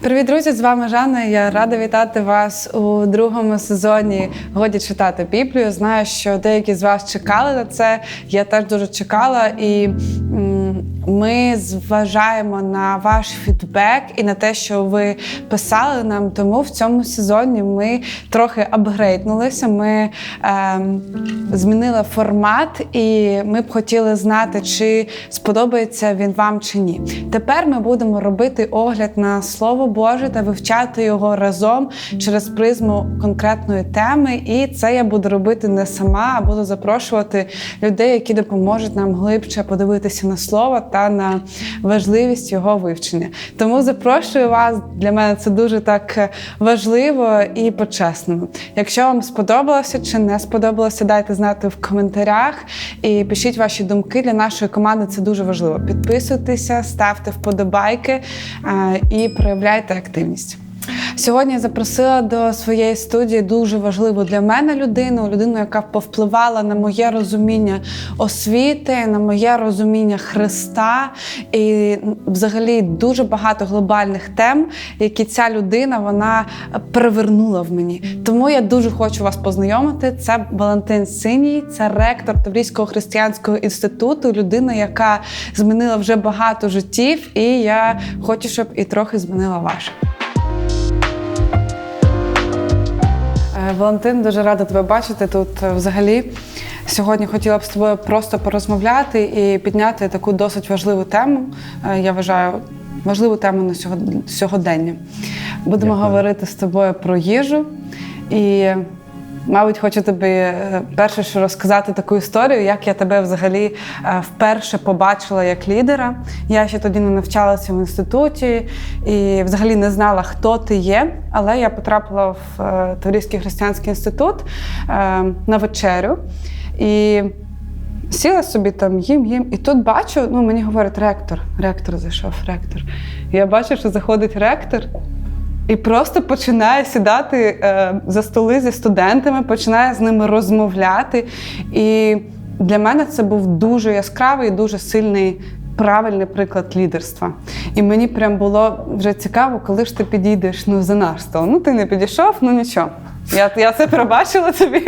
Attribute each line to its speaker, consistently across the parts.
Speaker 1: Привіт, друзі! З вами Жанна. Я рада вітати вас у другому сезоні Годі читати Біблію. Знаю, що деякі з вас чекали на це. Я теж дуже чекала, і ми зважаємо на ваш фідбек і на те, що ви писали нам. Тому в цьому сезоні ми трохи апгрейднулися. Ми ем, змінили формат, і ми б хотіли знати, чи сподобається він вам чи ні. Тепер ми будемо робити огляд на слово Боже та вивчати його разом через призму конкретної теми. І це я буду робити не сама, а буду запрошувати людей, які допоможуть нам глибше подивитися на слово та на важливість його вивчення. Тому запрошую вас. Для мене це дуже так е, важливо і по-чесному. Якщо вам сподобалося чи не сподобалося, дайте знати в коментарях і пишіть ваші думки. Для нашої команди це дуже важливо. Підписуйтеся, ставте вподобайки е, і проявляйте активність. Сьогодні запросила до своєї студії дуже важливу для мене людину, людину, яка повпливала на моє розуміння освіти, на моє розуміння Христа і взагалі дуже багато глобальних тем, які ця людина вона перевернула в мені. Тому я дуже хочу вас познайомити. Це Валентин Синій, це ректор Таврійського християнського інституту, людина, яка змінила вже багато життів, і я хочу, щоб і трохи змінила ваше. Валентин, дуже рада тебе бачити тут. е, Взагалі, сьогодні хотіла б з тобою просто порозмовляти і підняти таку досить важливу тему. Е, Я вважаю важливу тему на сьогодення. Будемо
Speaker 2: Дякую.
Speaker 1: говорити з тобою про їжу. І, мабуть, хочу тобі е, перше, що розказати таку історію, як я тебе взагалі е, вперше побачила як лідера. Я ще тоді не навчалася в інституті і взагалі не знала, хто ти є. Але я потрапила в е, Таврійський християнський інститут на вечерю. І Сіла собі там, їм, їм, і тут бачу, ну мені говорять, ректор, ректор зайшов, ректор. І я бачу, що заходить ректор і просто починає сідати е, за столи зі студентами, починає з ними розмовляти. І для мене це був дуже яскравий, і дуже сильний. Правильний приклад лідерства. І мені прям було вже цікаво, коли ж ти підійдеш ну, за наш стол. Ну, ти не підійшов, ну нічого. Я, я це пробачила тобі,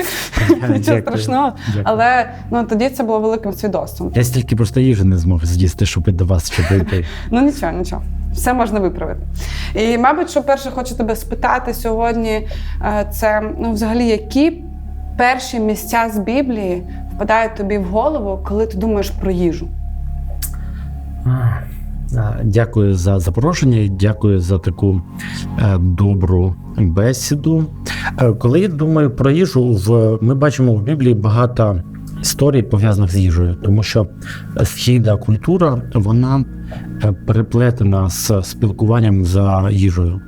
Speaker 1: нічого
Speaker 2: Дякую.
Speaker 1: страшного.
Speaker 2: Дякую.
Speaker 1: Але ну, тоді це було великим свідоцтвом.
Speaker 2: Я стільки просто їжі не змог з'їсти, щоб до вас щоб прийти.
Speaker 1: Ну нічого, нічого. Все можна виправити. І, мабуть, що перше хочу тебе спитати сьогодні, е, це ну, взагалі, які перші місця з Біблії впадають тобі в голову, коли ти думаєш про їжу?
Speaker 2: Дякую за запрошення, і дякую за таку е, добру бесіду. Е, Коли я думаю про їжу, в ми бачимо в Біблії багато історій пов'язаних з їжею, тому що східна культура вона е, переплетена з спілкуванням за їжею.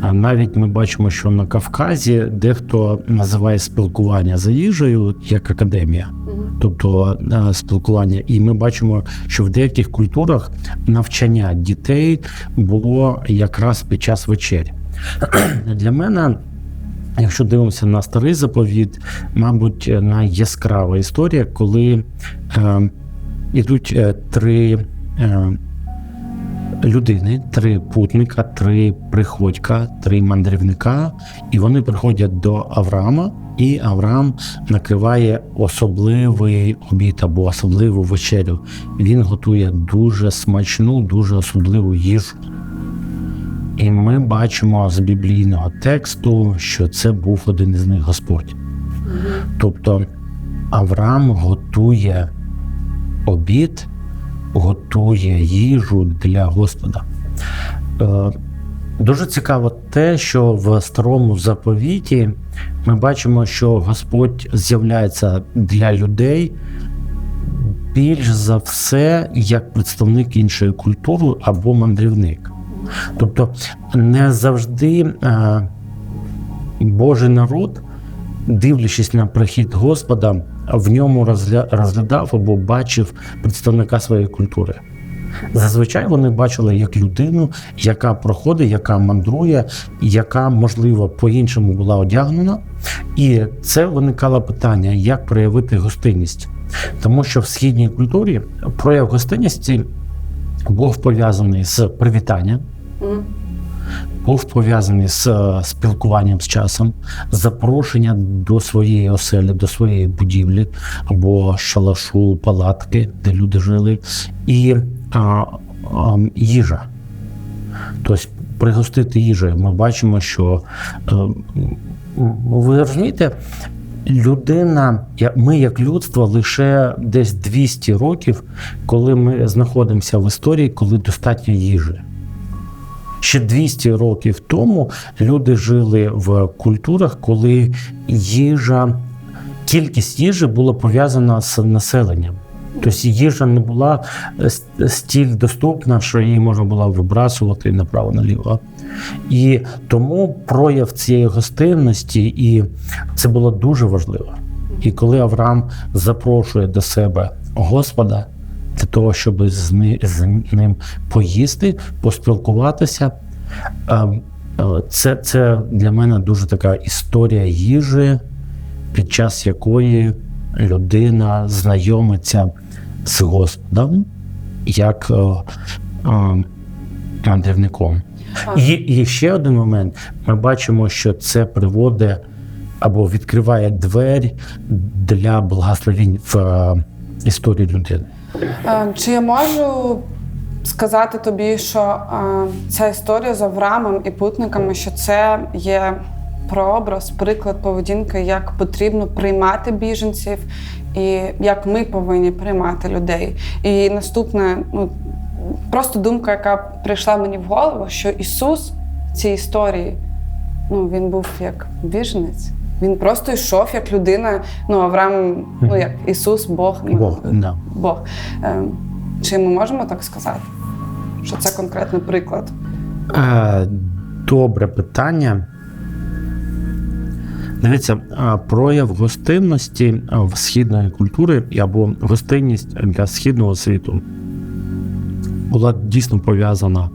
Speaker 2: А навіть ми бачимо, що на Кавказі дехто називає спілкування за їжею як академія, тобто е, спілкування. І ми бачимо, що в деяких культурах навчання дітей було якраз під час вечері. Для мене. Якщо дивимося на старий заповіт, мабуть, найяскрава історія, коли е, йдуть е, три е, людини, три путника, три приходька, три мандрівника, і вони приходять до Авраама, і Авраам накриває особливий обід або особливу вечерю. Він готує дуже смачну, дуже особливу їжу. І ми бачимо з біблійного тексту, що це був один із них Господь. Тобто Авраам готує обід, готує їжу для Господа. Е, Дуже цікаво те, що в старому заповіті ми бачимо, що Господь з'являється для людей більш за все як представник іншої культури або мандрівник. Тобто не завжди е, Божий народ, дивлячись на прихід Господа, в ньому розгля- розглядав або бачив представника своєї культури. Зазвичай вони бачили як людину, яка проходить, яка мандрує, яка, можливо, по-іншому була одягнена. І це виникало питання, як проявити гостинність. Тому що в східній культурі прояв гостинності був пов'язаний з привітанням, був пов'язаний з е, спілкуванням з часом, запрошення до своєї оселі, до своєї будівлі або шалашу, палатки, де люди жили, і а, а, їжа. Тобто пригостити їжею. Ми бачимо, що е, м, ви розумієте, людина, ми як людство лише десь 200 років, коли ми знаходимося в історії, коли достатньо їжі. Ще 200 років тому люди жили в культурах, коли їжа, кількість їжі була пов'язана з населенням. Тобто їжа не була е, стіль доступна, що її можна було вибрасувати направо-наліво. І тому прояв цієї гостинності, і це було дуже важливо. І коли Авраам запрошує до себе Господа того, щоб з ни- з ним поїсти, поспілкуватися, е, е, це, це для мене дуже така історія їжі, під час якої людина знайомиться з Господом як е, е, мандрівником. І, і ще один момент: ми бачимо, що це приводить або відкриває двері для благословень в історії людини.
Speaker 1: Е, Чи я можу сказати тобі, що е, ця історія з Авраамом і путниками, що це є прообраз, приклад поведінки, як потрібно приймати біженців, і як ми повинні приймати людей. І наступне, ну просто думка, яка прийшла мені в голову, що Ісус в цій історії ну, він був як біженець. Він просто йшов як людина. Ну, Авраам, ну як Ісус, Бог. ну,
Speaker 2: Бог, да.
Speaker 1: Бог. Ем, Чи ми можемо так сказати? Що це конкретний приклад?
Speaker 2: Е, Добре питання. Дивіться, е, прояв гостинності е, в східної культури або гостинність для східного світу була дійсно пов'язана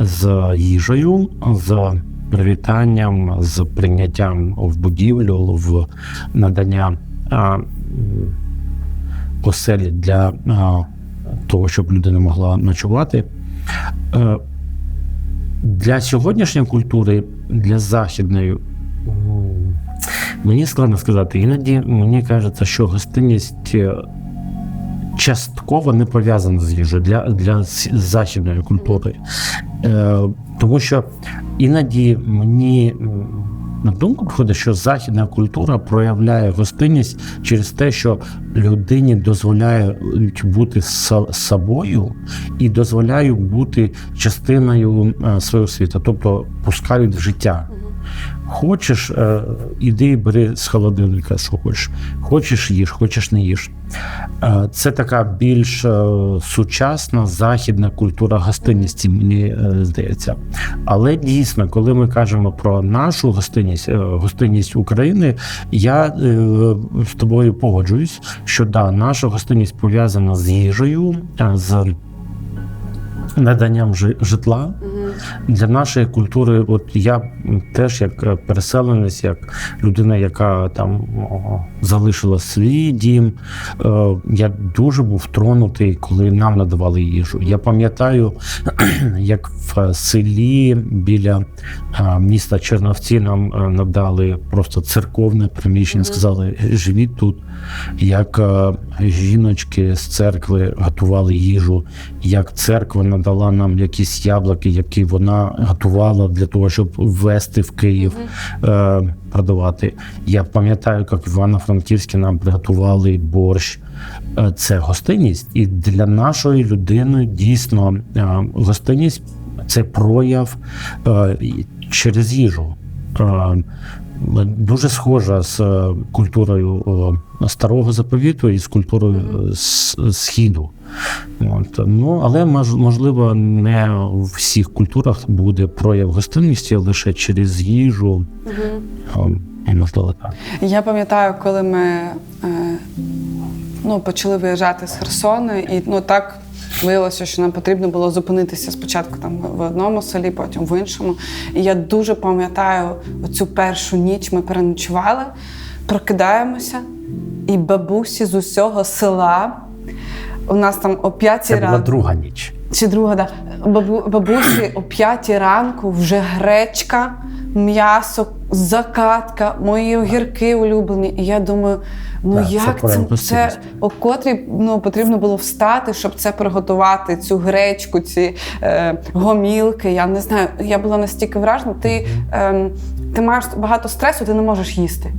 Speaker 2: з їжею, з привітанням, з прийняттям в будівлю, в надання оселі для того, щоб людина могла ночувати. Е, для сьогоднішньої культури, для західної, мені складно сказати. Іноді мені кажеться, що гостинність е, частково не пов'язана з їжею для, для західної культури. Е, тому що іноді мені на думку приходить, що західна культура проявляє гостинність через те, що людині дозволяють бути собою і дозволяють бути частиною е, свого світу, тобто пускають в життя. Хочеш, е, іди бери з холодильника, що хочеш. Хочеш їж, хочеш не їж. Е, Це така більш е, сучасна західна культура гостинності, мені здається. Але дійсно, коли ми кажемо про нашу гостинність, гостинність України, я з тобою погоджуюсь, що да, наша гостинність пов'язана з їжею, з наданням жи- житла. Для нашої культури, от я теж як переселенець, як людина, яка там залишила свій дім, е, я дуже був тронутий, коли нам надавали їжу. Я пам'ятаю, як в селі біля е, міста Черновці нам е, надали просто церковне приміщення, сказали, живіть тут. Як жіночки з церкви готували їжу, як церква надала нам якісь яблуки, які вона готувала для того, щоб ввести в Київ, е, продавати. Я пам'ятаю, як Івано-Франківській нам приготували борщ. Е, Це гостинність, і для нашої людини дійсно е, гостинність це прояв е, через їжу. Е, Дуже схожа з е, культурою старого заповіту і з культурою східу. От. Ну, але можливо, не у всіх культурах буде прояв гостинності лише через їжу. Можливо так.
Speaker 1: Я пам'ятаю, коли ми е, ну, почали виїжджати з Херсону, і ну так виявилося, що нам потрібно було зупинитися спочатку там в одному селі, потім в іншому. І я дуже пам'ятаю оцю першу ніч ми переночували, прокидаємося, і бабусі з усього села. У нас там о п'ятій
Speaker 2: Це була
Speaker 1: ранку.
Speaker 2: друга ніч.
Speaker 1: Чи друга, да. бабу, бабусі о п'ятій ранку вже гречка, м'ясо, закатка, мої огірки улюблені. І я думаю, ну
Speaker 2: це
Speaker 1: як
Speaker 2: про
Speaker 1: це, це, о котрій ну, потрібно було встати, щоб це приготувати, цю гречку, ці е, гомілки. Я не знаю. Я була настільки вражена. Ти, е, ти маєш багато стресу, ти не можеш їсти.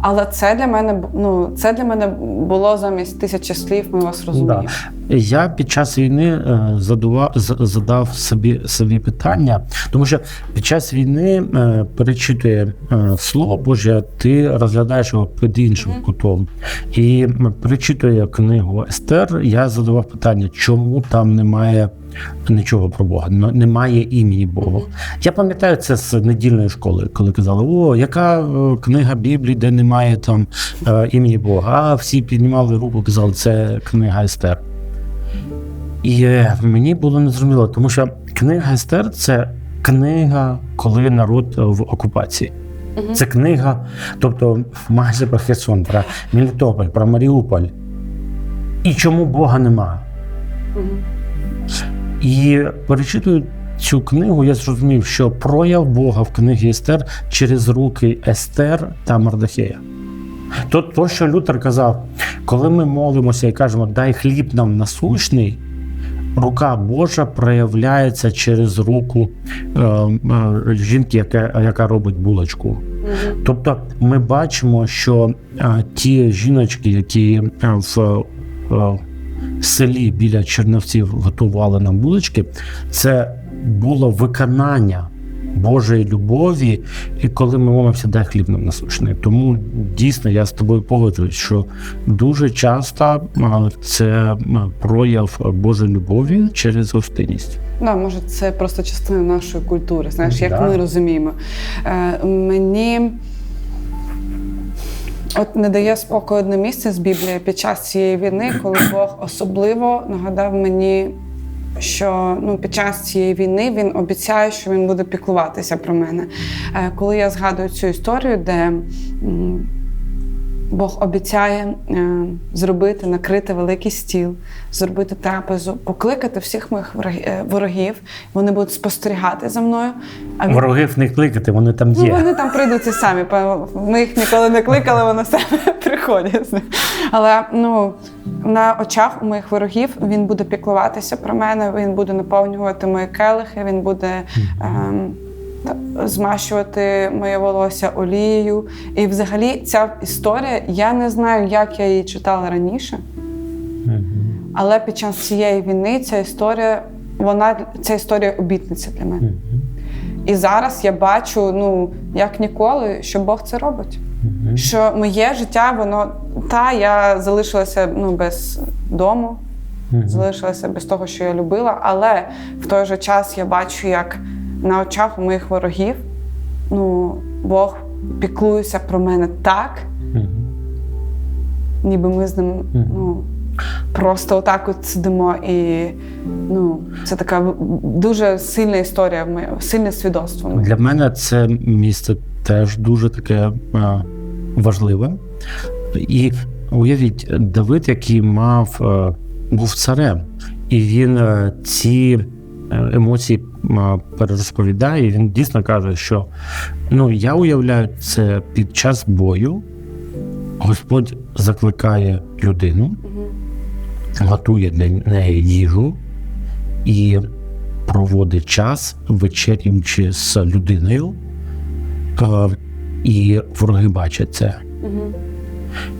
Speaker 1: Але це для мене ну, це для мене було замість тисячі слів. Ми вас розуміємо.
Speaker 2: Я під час війни е, задува, з- задав собі, собі питання, тому що під час війни е, перечитує е, слово Боже, ти розглядаєш його під іншим кутом. І перечитує книгу Естер. Я задавав питання, чому там немає. Нічого про Бога, немає імені Бога. Я пам'ятаю це з недільної школи, коли казали: о, яка е, книга Біблії, де немає там е, імені Бога. А всі піднімали руку, казали, це книга Естер. І е, мені було незрозуміло, тому що книга Естер це книга, коли народ в окупації. Це книга, тобто майже про Херсон, про Мелітополь, про Маріуполь. І чому Бога немає? І перечитую цю книгу, я зрозумів, що прояв Бога в книгі Естер через руки Естер та Мардахея. То, то, що Лютер казав, коли ми молимося і кажемо, дай хліб нам насущний, рука Божа проявляється через руку е, е, жінки, яка, яка робить булочку. Тобто ми бачимо, що е, ті жіночки, які е, в е, селі біля Чернівців готували нам булочки, це було виконання Божої любові, і коли ми молимося, дай хліб нам насущний. Тому дійсно я з тобою погоджуюсь, що дуже часто це прояв Божої любові через гостинність.
Speaker 1: Да, може, це просто частина нашої культури, знаєш, як
Speaker 2: Да.
Speaker 1: ми розуміємо. Е, мені от не дає спокою одне місце з Біблії під час цієї війни, коли Бог особливо нагадав мені, що ну, під час цієї війни він обіцяє, що він буде піклуватися про мене. Е, коли я згадую цю історію, де Бог обіцяє е, зробити, накрити великий стіл, зробити трапезу, покликати всіх моїх е, ворогів. Вони будуть спостерігати за мною. А він
Speaker 2: Ворогів не кликати, вони там
Speaker 1: Ну,
Speaker 2: є.
Speaker 1: вони там прийдуть і самі. Ми їх ніколи не кликали, вони самі приходять. Але ну, на очах у моїх ворогів він буде піклуватися про мене, він буде наповнювати мої келихи, він буде ем, змащувати моє волосся олією. І взагалі ця історія, я не знаю, як я її читала раніше, але під час цієї війни ця історія, вона ця історія обітниця для мене. І зараз я бачу, ну як ніколи, що Бог це робить. Що моє життя, воно та я залишилася ну, без дому, залишилася без того, що я любила, але в той же час я бачу, як на очах у моїх ворогів ну, Бог піклується про мене так, ніби ми з ним ну, просто отак от сидимо. І ну, це така дуже сильна історія, сильне свідоцтво. моє.
Speaker 2: Для мене це місце теж дуже таке е, важливе. І уявіть, Давид, який мав, е, був царем, і він е, ці емоції перерозповідає. Він дійсно каже, що ну, я уявляю це під час бою. Господь закликає людину, готує для неї їжу і проводить час, вечерюючи з людиною, і вороги бачать це.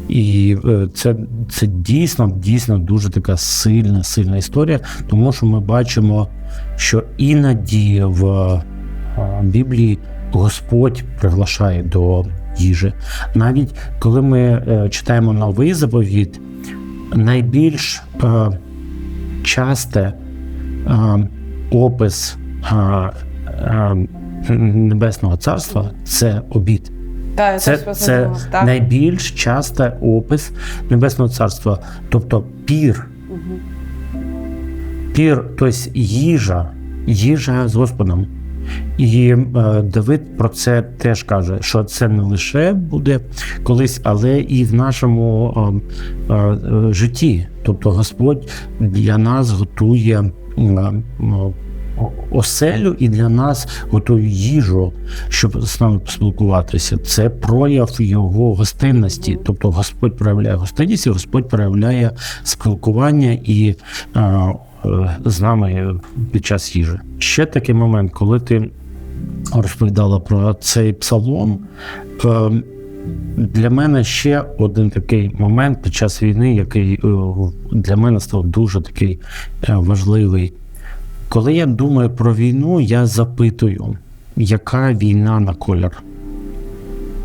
Speaker 2: І е, це, це дійсно, дійсно дуже така сильна, сильна історія, тому що ми бачимо, що іноді в е, Біблії Господь приглашає до їжі. Навіть коли ми е, читаємо новий заповіт, найбільш часте опис Небесного Царства це обід.
Speaker 1: Я
Speaker 2: Це, це
Speaker 1: так.
Speaker 2: найбільш частий опис Небесного Царства, тобто пір. Пір, тобто їжа, їжа з Господом. І е, Давид про це теж каже, що це не лише буде колись, але і в нашому е, е, е, житті. Тобто Господь для нас готує е, е, оселю і для нас готує їжу, щоб з нами поспілкуватися. Це прояв його гостинності. Тобто Господь проявляє гостинність, і Господь проявляє спілкування і е, е, з нами під час їжі. Ще такий момент, коли ти розповідала про цей псалом. е, Для мене ще один такий момент під час війни, який е, для мене став дуже такий е, важливий. Коли я думаю про війну, я запитую, яка війна на колір,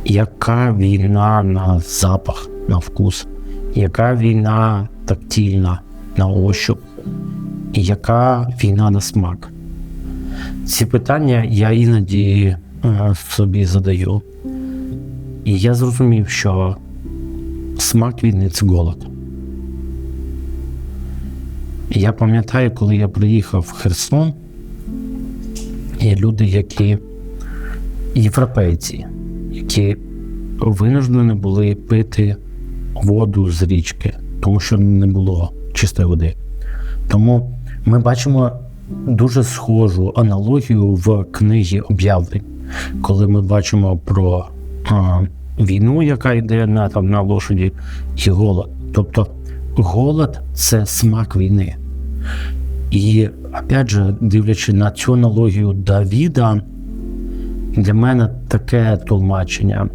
Speaker 2: яка війна на запах, на вкус, яка війна тактильна на ощуп, яка війна на смак. Ці питання я іноді е, собі задаю. І я зрозумів, що смак війни це голод. Я пам'ятаю, коли я приїхав в Херсон, є люди, які європейці, які винуждені були пити воду з річки, тому що не було чистої води. Тому ми бачимо дуже схожу аналогію в книгі об'явлень, коли ми бачимо про а, війну, яка йде на, там, на лошаді, і голод. Тобто голод це смак війни. І опять же, дивлячись на цю аналогію Давіда, для мене таке тлумачення.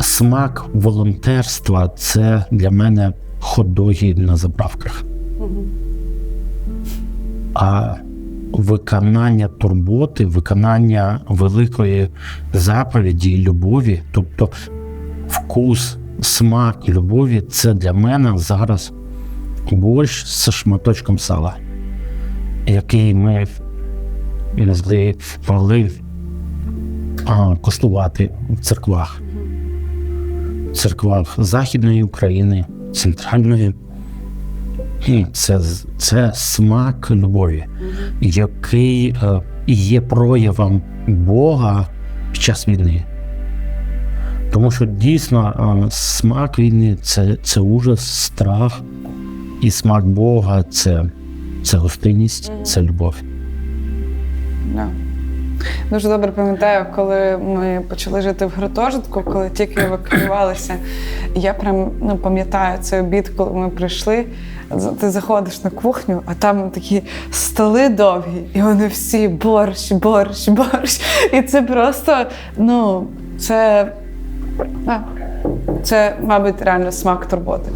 Speaker 2: Смак волонтерства це для мене хот-доги на заправках. А виконання турботи, виконання великої заповіді і любові, тобто вкус, смак і любові, це для мене зараз борщ з шматочком сала, який ми могли а, в церквах. В церквах Західної України, центральної. І Це, це смак любові, який е, є проявом Бога під час війни. Тому що дійсно е, смак війни це, це ужас, страх, і смак Бога це, це гостинність, це любов.
Speaker 1: Да. Дуже добре пам'ятаю, коли ми почали жити в гуртожитку, коли тільки евакуювалися. Я прям ну, пам'ятаю цей обід, коли ми прийшли. Ти заходиш на кухню, а там такі столи довгі, і вони всі борщ, борщ, борщ. І це просто, ну, це, да, це, мабуть, реально смак турботи.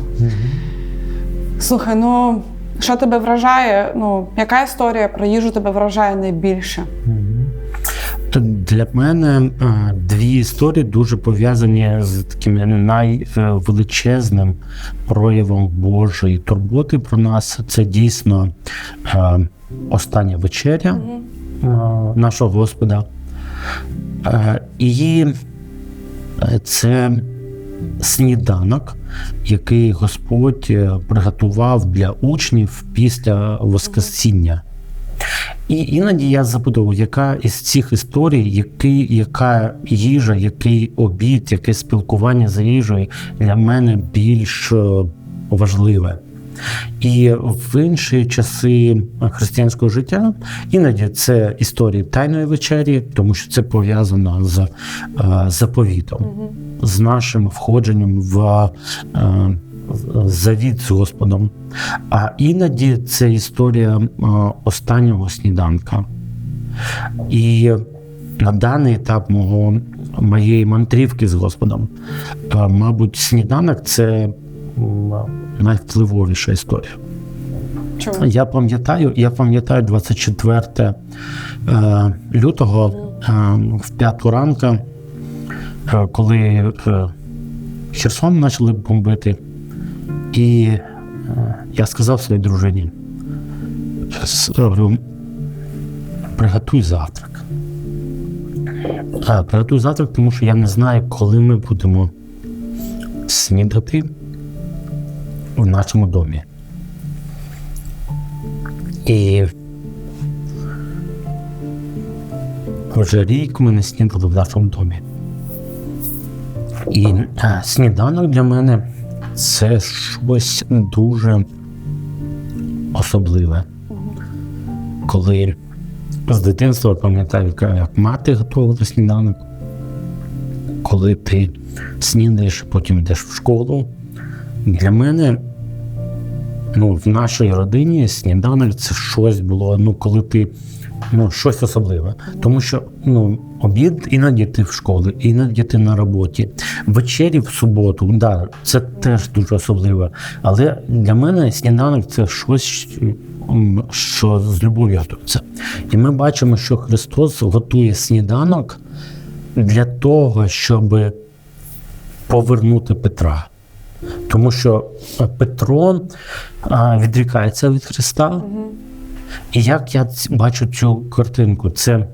Speaker 1: Слухай, ну що тебе вражає? Ну, яка історія про їжу тебе вражає найбільше?
Speaker 2: Для мене е, дві історії дуже пов'язані з таким найвеличезним проявом Божої турботи про нас. Це дійсно е, остання вечеря е, нашого Господа. І це сніданок, який Господь е, приготував для учнів після Воскресіння. І іноді я запитував, яка із цих історій, який, яка їжа, який обід, яке спілкування за їжею для мене більш е, важливе. І в інші часи християнського життя іноді це історії тайної вечері, тому що це пов'язано з е, заповітом, з нашим входженням в е, завіт з Господом. А іноді це історія е, останнього сніданка. І на даний етап мого, моєї мандрівки з Господом, е, мабуть, сніданок це найвпливовіша історія.
Speaker 1: Чому?
Speaker 2: Я пам'ятаю, я пам'ятаю 24 е, лютого е, в п'яту ранку, е, коли Херсон почали бомбити, і я сказав своїй дружині: говорю, приготуй завтрак. Приготуй завтрак, тому що я не знаю, коли ми будемо снідати в нашому домі. І вже рік ми не снідали в нашому домі. І а, сніданок для мене це щось дуже особливе. коли з дитинства пам'ятаю, як мати готувала сніданок, коли ти снідаєш, потім йдеш в школу. Для мене ну, в нашій родині сніданок це щось було, ну, коли ти ну, щось особливе. Тому що ну, обід іноді ти в школі, іноді ти на роботі. Вечері в суботу, да, це теж дуже особливо. Але для мене сніданок це щось, що з любов'ю готується. І ми бачимо, що Христос готує сніданок для того, щоб повернути Петра. Тому що е, Петро відрікається від Христа. І як я бачу цю картинку, це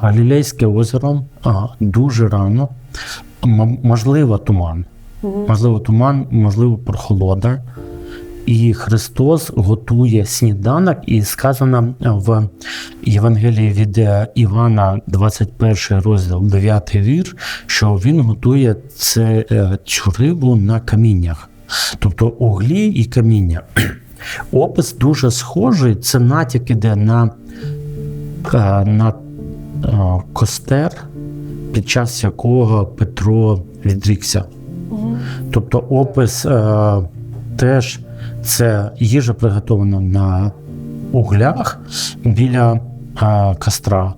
Speaker 2: Галілейське озеро дуже рано, можливо, туман. Можливо, туман, можливо, прохолода. І Христос готує сніданок, і сказано в Євангелії від е, Івана, 21 розділ, 9 вір, що він готує це, е, цю рибу на каміннях, тобто углі і каміння. Опис дуже схожий, це натяк іде на, е, на костер, під час якого Петро відрікся. Тобто опис е, теж це їжа приготована на углях біля е, костра.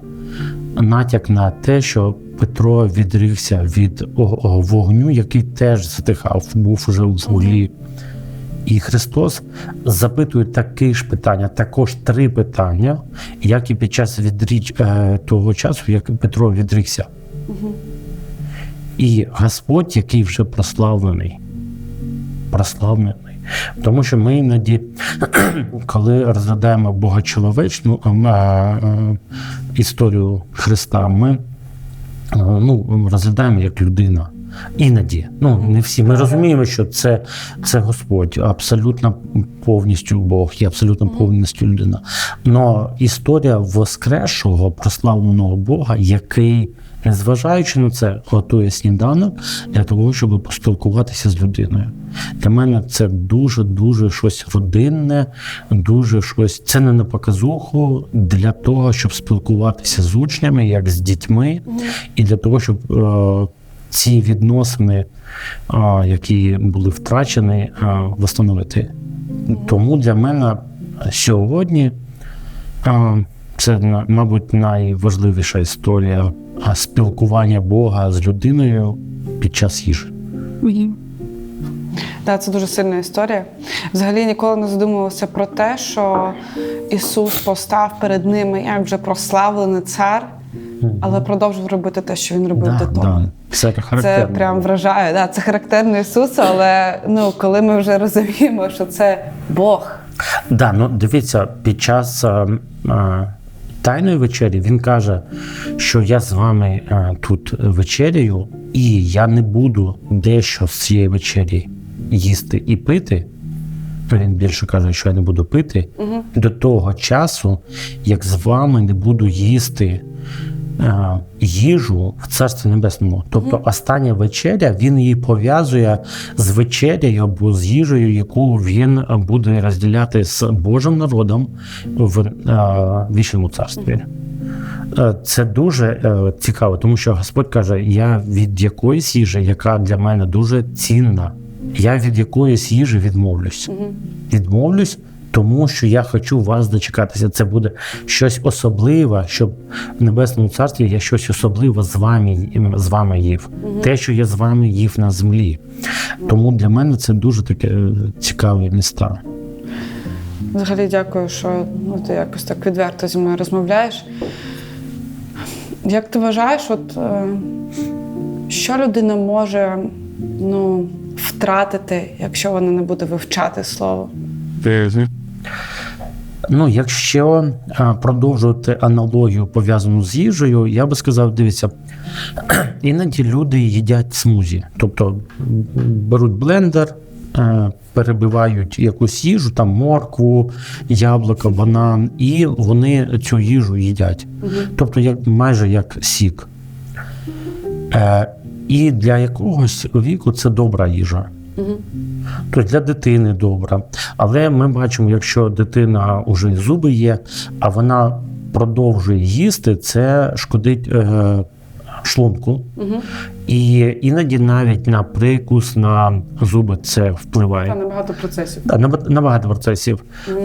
Speaker 2: Натяк на те, що Петро відрікся від вогню, який теж затихав, був уже в вуглі. І Христос запитує такі ж питання, також три питання, як і під час відріч е, того часу, як Петро відрікся. І Господь, який вже прославлений, прославлений. Тому що ми іноді, коли розглядаємо богочоловічну ем, е, е, історію Христа, ми е, ну, розглядаємо як людина. Іноді, ну не всі. Ми розуміємо, що це, це Господь, абсолютно повністю Бог і абсолютно повністю людина. Но історія воскресшого прославленого Бога, який, незважаючи на це, готує сніданок для того, щоб поспілкуватися з людиною. Для мене це дуже дуже щось родинне, дуже щось. Це не на показуху для того, щоб спілкуватися з учнями, як з дітьми, і для того, щоб. е, ці відносини, які були втрачені, а, встановити. Тому для мене сьогодні а, це, мабуть, найважливіша історія спілкування Бога з людиною під час їжі.
Speaker 1: Так, це дуже сильна історія. Взагалі ніколи не задумувався про те, що Ісус постав перед ними як вже прославлений цар, але продовжив робити те, що він робив
Speaker 2: Да,
Speaker 1: до того.
Speaker 2: да, це
Speaker 1: Це прям вражає. Да, це характерно Ісусу, але ну, коли ми вже розуміємо, що це Бог.
Speaker 2: Да, ну дивіться, під час е, е, тайної вечері. Він каже, що я з вами е, тут вечеряю, і я не буду дещо з цієї вечері їсти і пити. Він більше каже, що я не буду пити. До того часу, як з вами не буду їсти їжу в Царстві Небесному. Тобто остання вечеря він її пов'язує з вечерею або з їжею, яку він е, буде розділяти з Божим народом в е, вічному царстві. Е, Це дуже е, цікаво, тому що Господь каже: я від якоїсь їжі, яка для мене дуже цінна, я від якоїсь їжі відмовлюсь. Відмовлюсь, тому що я хочу вас дочекатися. Це буде щось особливе, щоб в небесному царстві я щось особливе з вами з вами їв. Те, що я з вами їв на землі. Тому для мене це дуже таке е, цікаві міста.
Speaker 1: Взагалі дякую, що ну, ти якось так відверто зі мною розмовляєш. Як ти вважаєш, от, е, що людина може ну, втратити, якщо вона не буде вивчати слово?
Speaker 2: Ну, якщо продовжувати аналогію пов'язану з їжею, я би сказав, дивіться, іноді люди їдять смузі, тобто беруть блендер, перебивають якусь їжу, там моркву, яблуко, банан, і вони цю їжу їдять. Тобто, як майже як сік. Е, і для якогось віку це добра їжа. Тобто для дитини добра. Але ми бачимо, якщо дитина вже зуби є, а вона продовжує їсти, це шкодить е, шлунку. І іноді навіть на прикус, на зуби це впливає.
Speaker 1: набагато процесів.
Speaker 2: Да, набаг- Набагато процесів.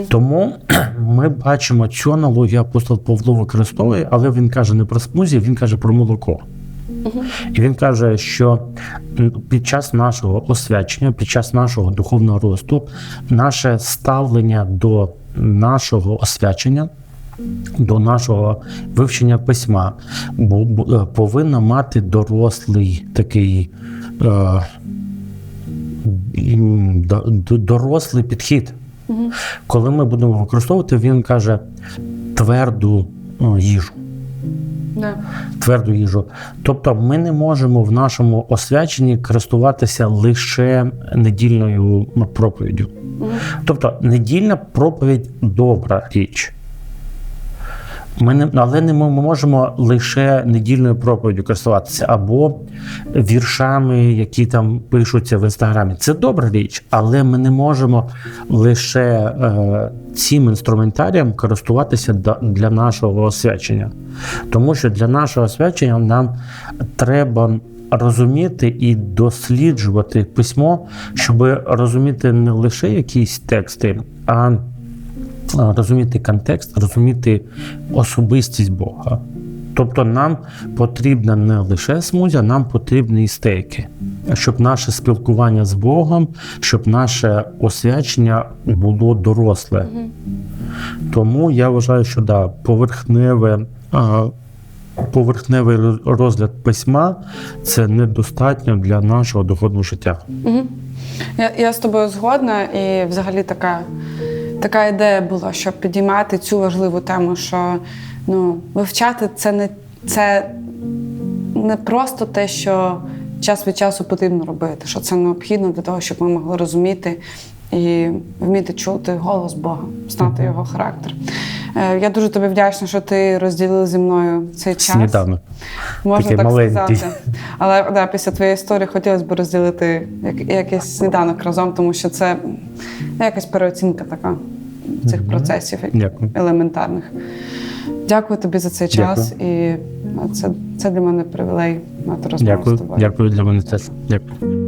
Speaker 2: Тому ми бачимо цю аналогію апостол Павло використовує, але він каже не про смузі, він каже про молоко. І він каже, що під час нашого освячення, під час нашого духовного росту, наше ставлення до нашого освячення, до нашого вивчення письма е, повинно мати дорослий такий. Е, дорослий підхід. Коли ми будемо використовувати, він каже тверду їжу.
Speaker 1: Да.
Speaker 2: Тверду їжу. Тобто ми не можемо в нашому освяченні користуватися лише недільною проповіддю. Тобто недільна проповідь добра річ. Ми не, але не ми можемо лише недільною проповіддю користуватися або віршами, які там пишуться в інстаграмі. Це добра річ, але ми не можемо лише е, цим інструментарієм користуватися для нашого освячення. Тому що для нашого освячення нам треба розуміти і досліджувати письмо, щоб розуміти не лише якісь тексти, а розуміти контекст, розуміти особистість Бога. Тобто нам потрібна не лише смузя, нам потрібні і стейки, щоб наше спілкування з Богом, щоб наше освячення було доросле. Тому я вважаю, що да, поверхневе, поверхневий розгляд письма це недостатньо для нашого духовного життя.
Speaker 1: Я, я з тобою згодна, і взагалі така, така ідея була, щоб підіймати цю важливу тему, що ну, вивчати це не, це не просто те, що час від часу потрібно робити, що це необхідно для того, щоб ми могли розуміти і вміти чути голос Бога, знати його характер. Е, Я дуже тобі вдячна, що ти розділив зі мною цей час.
Speaker 2: Сніданок.
Speaker 1: Можна
Speaker 2: Такий
Speaker 1: так
Speaker 2: маленький.
Speaker 1: сказати. Але да, після твоєї історії хотілося б розділити якийсь сніданок разом, тому що це ну, якась переоцінка така цих процесів
Speaker 2: Дякую.
Speaker 1: елементарних. Дякую тобі за цей час, і ну, це, це для мене привілей мати розмову з тобою.
Speaker 2: Дякую для мене теж. Дякую.